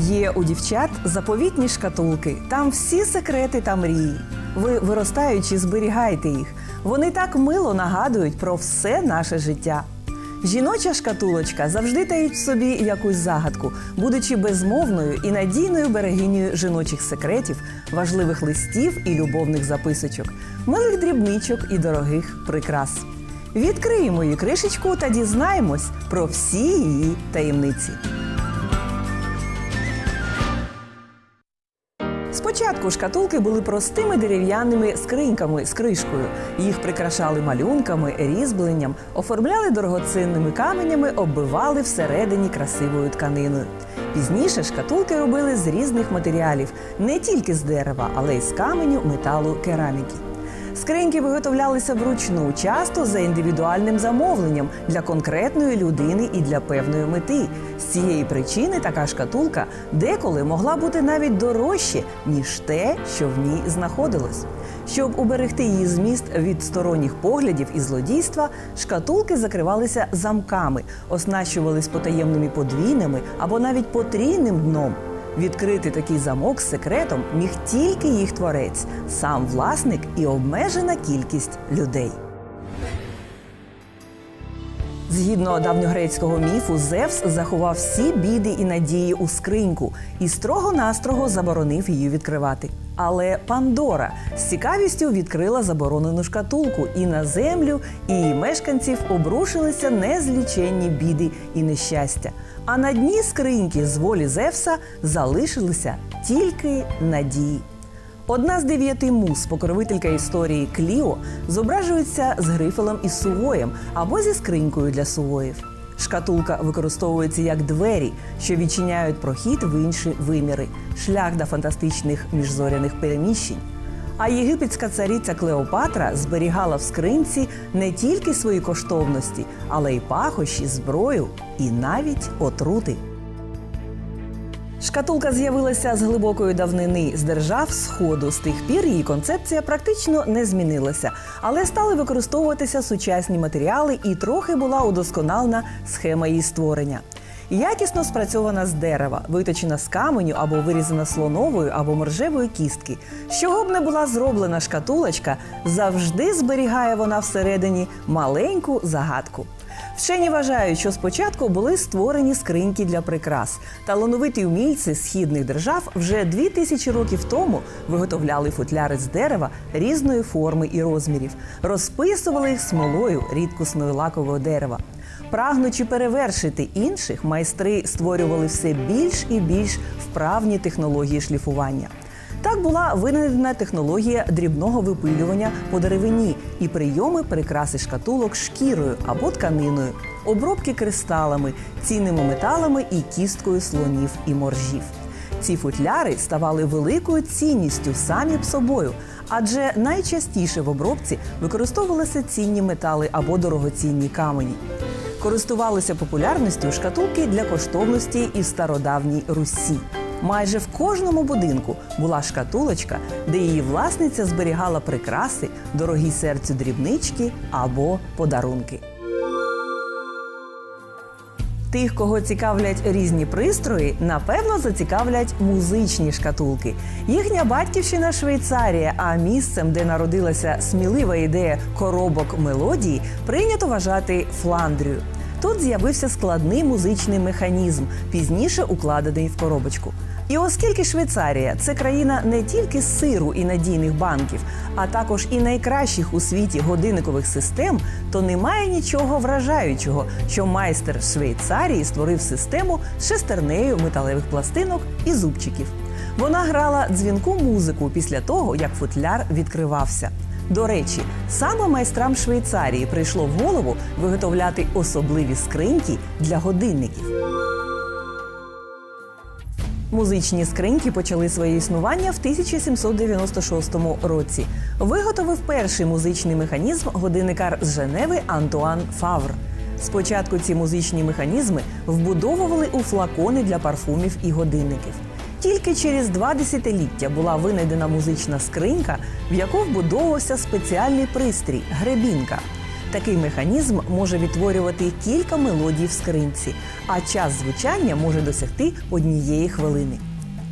Є у дівчат заповітні шкатулки. Там всі секрети та мрії. Ви, виростаючи, зберігаєте їх. Вони так мило нагадують про все наше життя. Жіноча шкатулочка завжди таїть в собі якусь загадку, будучи безмовною і надійною берегинею жіночих секретів, важливих листів і любовних записочок, милих дрібничок і дорогих прикрас. Відкриємо її кришечку та дізнаємось про всі її таємниці. Спочатку шкатулки були простими дерев'яними скриньками з кришкою. Їх прикрашали малюнками, різьбленням, оформляли дорогоцінними каменями, оббивали всередині красивою тканиною. Пізніше шкатулки робили з різних матеріалів, не тільки з дерева, але й з каменю, металу, кераміки. Скриньки виготовлялися вручну, часто за індивідуальним замовленням для конкретної людини і для певної мети. З цієї причини така шкатулка деколи могла бути навіть дорожче, ніж те, що в ній знаходилось. Щоб уберегти її зміст від сторонніх поглядів і злодійства, шкатулки закривалися замками, оснащувались потаємними подвійними або навіть потрійним дном. Відкрити такий замок з секретом міг тільки їх творець, сам власник і обмежена кількість людей. Згідно давньогрецького міфу, Зевс заховав всі біди і надії у скриньку і строго-настрого заборонив її відкривати. Але Пандора з цікавістю відкрила заборонену шкатулку, і на землю і її мешканців обрушилися незліченні біди і нещастя. А на дні скриньки з волі Зевса залишилися тільки надії. Одна з дев'яти муз, покровителька історії Кліо, зображується з грифелем із сувоєм або зі скринькою для сувоїв. Шкатулка використовується як двері, що відчиняють прохід в інші виміри, шлях до фантастичних міжзоряних переміщень. А єгипетська цариця Клеопатра зберігала в скринці не тільки свої коштовності, але й пахощі, зброю і навіть отрути. Шкатулка з'явилася з глибокої давнини з держав Сходу. З тих пір її концепція практично не змінилася, але стали використовуватися сучасні матеріали і трохи була удосконалена схема її створення. Якісно спрацьована з дерева, виточена з каменю або вирізана слоновою або моржевої кістки. З чого б не була зроблена шкатулочка, завжди зберігає вона всередині маленьку загадку. Вчені вважають, що спочатку були створені скриньки для прикрас. Талановиті вмільці східних держав вже дві тисячі років тому виготовляли футляри з дерева різної форми і розмірів, розписували їх смолою рідкісного лакового дерева. Прагнучи перевершити інших, майстри створювали все більш і більш вправні технології шліфування. Так була винайдена технологія дрібного випилювання по деревині і прийоми прикраси шкатулок шкірою або тканиною, обробки кристалами, цінними металами і кісткою слонів і моржів. Ці футляри ставали великою цінністю самі б собою, адже найчастіше в обробці використовувалися цінні метали або дорогоцінні камені. Користувалися популярністю шкатулки для коштовності і в стародавній Русі. Майже в кожному будинку була шкатулочка, де її власниця зберігала прикраси, дорогі серцю дрібнички або подарунки. Тих, кого цікавлять різні пристрої, напевно зацікавлять музичні шкатулки. Їхня батьківщина Швейцарія, а місцем, де народилася смілива ідея коробок мелодії, прийнято вважати Фландрію. Тут з'явився складний музичний механізм, пізніше укладений в коробочку. І оскільки Швейцарія це країна не тільки сиру і надійних банків, а також і найкращих у світі годинникових систем, то немає нічого вражаючого, що майстер Швейцарії створив систему з шестернею металевих пластинок і зубчиків. Вона грала дзвінку музику після того, як футляр відкривався. До речі, саме майстрам Швейцарії прийшло в голову виготовляти особливі скриньки для годинників. Музичні скриньки почали своє існування в 1796 році. Виготовив перший музичний механізм годинникар з Женеви Антуан Фавр. Спочатку ці музичні механізми вбудовували у флакони для парфумів і годинників. Тільки через два десятиліття була винайдена музична скринька, в яку вбудовувався спеціальний пристрій гребінка. Такий механізм може відтворювати кілька мелодій в скринці, а час звучання може досягти однієї хвилини.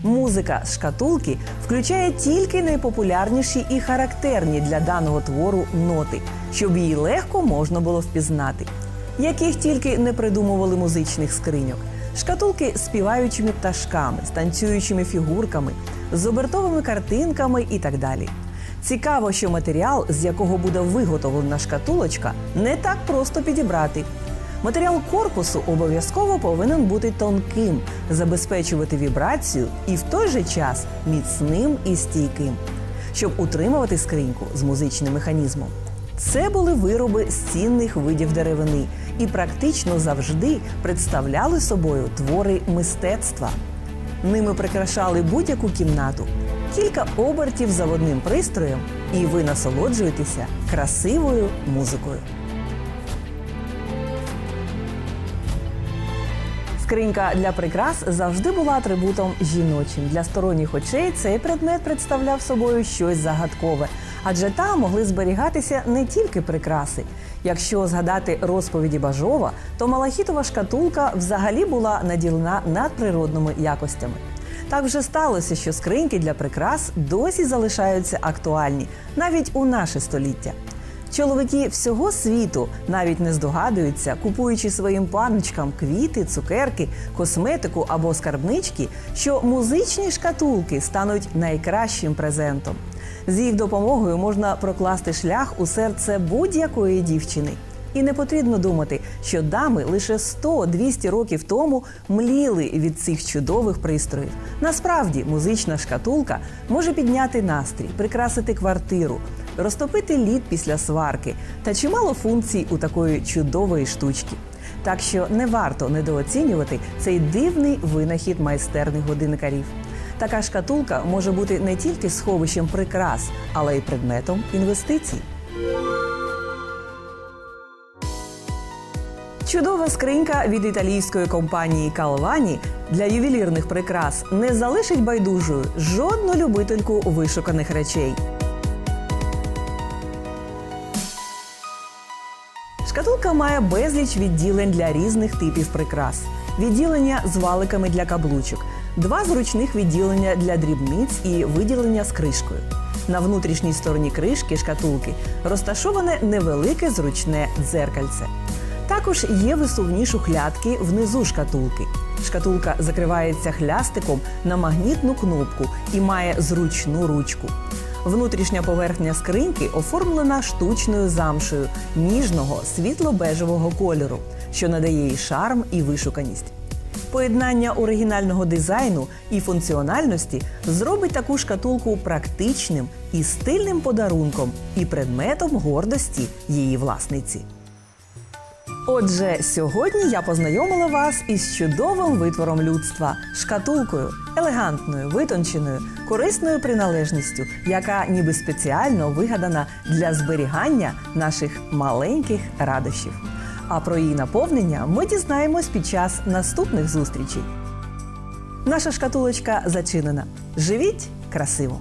Музика з шкатулки включає тільки найпопулярніші і характерні для даного твору ноти, щоб її легко можна було впізнати. Яких тільки не придумували музичних скриньок. Шкатулки з співаючими пташками, з танцюючими фігурками, з обертовими картинками і так далі. Цікаво, що матеріал, з якого буде виготовлена шкатулочка, не так просто підібрати. Матеріал корпусу обов'язково повинен бути тонким, забезпечувати вібрацію і в той же час міцним і стійким, щоб утримувати скриньку з музичним механізмом. Це були вироби з цінних видів деревини і практично завжди представляли собою твори мистецтва. Ними прикрашали будь-яку кімнату. Кілька обертів заводним пристроєм, і ви насолоджуєтеся красивою музикою. Скринька для прикрас завжди була атрибутом жіночим. Для сторонніх очей цей предмет представляв собою щось загадкове, адже там могли зберігатися не тільки прикраси. Якщо згадати розповіді Бажова, то малахітова шкатулка взагалі була наділена надприродними якостями. Так вже сталося, що скриньки для прикрас досі залишаються актуальні навіть у наше століття. Чоловіки всього світу навіть не здогадуються, купуючи своїм паночкам квіти, цукерки, косметику або скарбнички, що музичні шкатулки стануть найкращим презентом. З їх допомогою можна прокласти шлях у серце будь-якої дівчини. І не потрібно думати, що дами лише 100-200 років тому мліли від цих чудових пристроїв. Насправді, музична шкатулка може підняти настрій, прикрасити квартиру, розтопити лід після сварки та чимало функцій у такої чудової штучки. Так що не варто недооцінювати цей дивний винахід майстерних годинникарів. Така шкатулка може бути не тільки сховищем прикрас, але й предметом інвестицій. Чудова скринька від італійської компанії Calvani для ювелірних прикрас не залишить байдужою жодну любительку вишуканих речей. Шкатулка має безліч відділень для різних типів прикрас. Відділення з валиками для каблучок, два зручних відділення для дрібниць і виділення з кришкою. На внутрішній стороні кришки шкатулки розташоване невелике зручне дзеркальце. Також є висувні шухлядки внизу шкатулки. Шкатулка закривається хлястиком на магнітну кнопку і має зручну ручку. Внутрішня поверхня скриньки оформлена штучною замшею ніжного світло-бежевого кольору, що надає їй шарм і вишуканість. Поєднання оригінального дизайну і функціональності зробить таку шкатулку практичним і стильним подарунком і предметом гордості її власниці. Отже, сьогодні я познайомила вас із чудовим витвором людства шкатулкою, елегантною, витонченою, корисною приналежністю, яка ніби спеціально вигадана для зберігання наших маленьких радощів. А про її наповнення ми дізнаємось під час наступних зустрічей. Наша шкатулочка зачинена. Живіть красиво!